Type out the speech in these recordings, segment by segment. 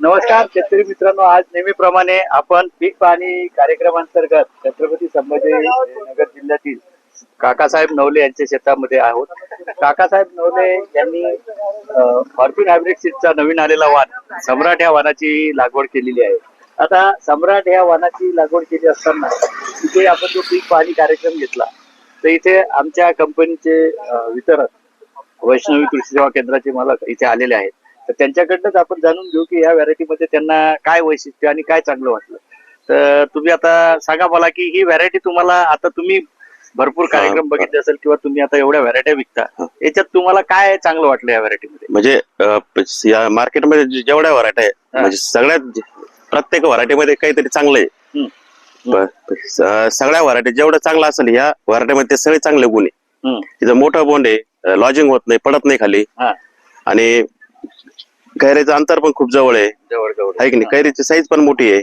नमस्कार शेतकरी मित्रांनो. आज नेहमीप्रमाणे आपण पीक पाहणी कार्यक्रमांतर्गत छत्रपती संभाजीनगर जिल्ह्यातील काकासाहेब नवले यांच्या शेतामध्ये आहोत. काकासाहेब नवले यांनी फॉर्च्यून हायब्रिड सीडचा नवीन आलेला वाण सम्राट या वाणाची लागवड केलेली आहे. आता सम्राट या वाणाची लागवड केली असताना तिथे आपण जो पीक पाहणी कार्यक्रम घेतला तर इथे आमच्या कंपनीचे वितरक वैष्णवी कृषी सेवा केंद्राचे मालक इथे आलेले आहेत. तर त्यांच्याकडनंच आपण जाणून घेऊ की या व्हरायटीमध्ये त्यांना काय वैशिष्ट्य आणि काय चांगलं वाटलं. तर तुम्ही आता सांगा मला की ही व्हरायटी तुम्हाला आता तुम्ही भरपूर कार्यक्रम बघितले असेल किंवा तुम्ही आता एवढ्या व्हरायट्या विकता. याच्यात तुम्हाला काय चांगलं वाटलं या व्हरायटीमध्ये म्हणजे या मार्केटमध्ये जेवढ्या व्हरायटी आहे. म्हणजे सगळ्यात प्रत्येक व्हरायटी मध्ये काहीतरी चांगलं आहे. सगळ्या व्हरायटी जेवढं चांगलं असेल या व्हरायटी मध्ये ते सगळे चांगले गुण आहे. तिथं मोठं बोंड आहे लॉजिंग होत नाही पडत नाही खाली. आणि कैरीचं अंतर पण खूप जवळ आहे. जवळ जवळ. आहे की नाही? कैरीची साईज पण मोठी आहे.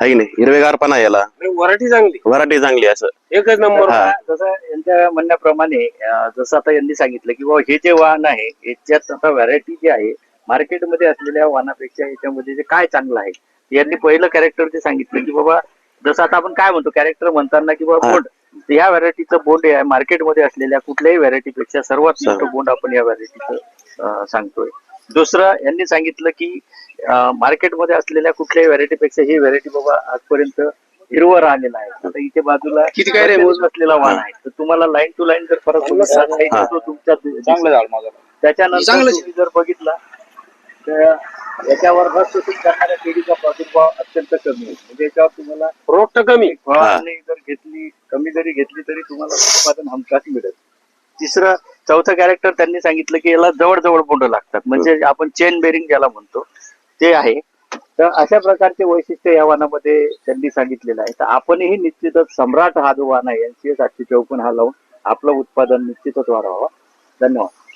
आहे की नाही? हिरवेगारपणा आहे याला. वराठी चांगली. व्हरायटी चांगली आहे असं. एकच नंबर हा. जसं यांच्या म्हणण्याप्रमाणे अं, जसं आता यांनी सांगितलं की बाबा हे जे वाहन आहे याच्यात आता व्हरायटी जी आहे मार्केटमध्ये असलेल्या वाहनापेक्षा याच्यामध्ये जे काय चांगलं आहे? यांनी पहिलं कॅरेक्टर ते सांगितलं की बाबा जसं आता आपण काय म्हणतो कॅरेक्टर म्हणताना की बाबा हा. बोंड. ह्या व्हरायटीचं बोंड आहे मार्केटमध्ये असलेल्या कुठल्याही व्हरायटीपेक्षा सर्वात सर. मोठं बोंड आपण या व्हरायटीचं सांगतोय. दुसरं यांनी सांगितलं की मार्केटमध्ये असलेल्या कुठल्याही व्हरायटीपेक्षा ही व्हरायटी बाबा आजपर्यंत हिरवं राहिलेला आहे. आता इथे बाजूला किती काय रे मोज? असलेला वाण आहे. तर तुम्हाला लाईन टू लाईन जर फरक. तो तुमच्या चांगलं त्याच्यानंतर जर बघितला तर याच्यावर रस शोषण करणाऱ्या किडीचा प्रादुर्भाव अत्यंत कमी आहे. म्हणजे याच्यावर तुम्हाला तर कमी. फवारणी जर घेतली कमी जरी घेतली तरी तुम्हाला उत्पादन हमखास मिळेल. तिसरं चौथं कॅरेक्टर त्यांनी सांगितलं की याला जवळ जवळ बोंड लागतात. म्हणजे आपण चेन बेरिंग ज्याला म्हणतो ते आहे. तर अशा प्रकारचे वैशिष्ट्य या वाहनामध्ये त्यांनी सांगितलेलं आहे. तर आपणही निश्चितच सम्राट हा जो वाहन आहे एनसीएस आठशे चौपन्न हा लावून आपलं उत्पादन निश्चितच वाढवावा. धन्यवाद.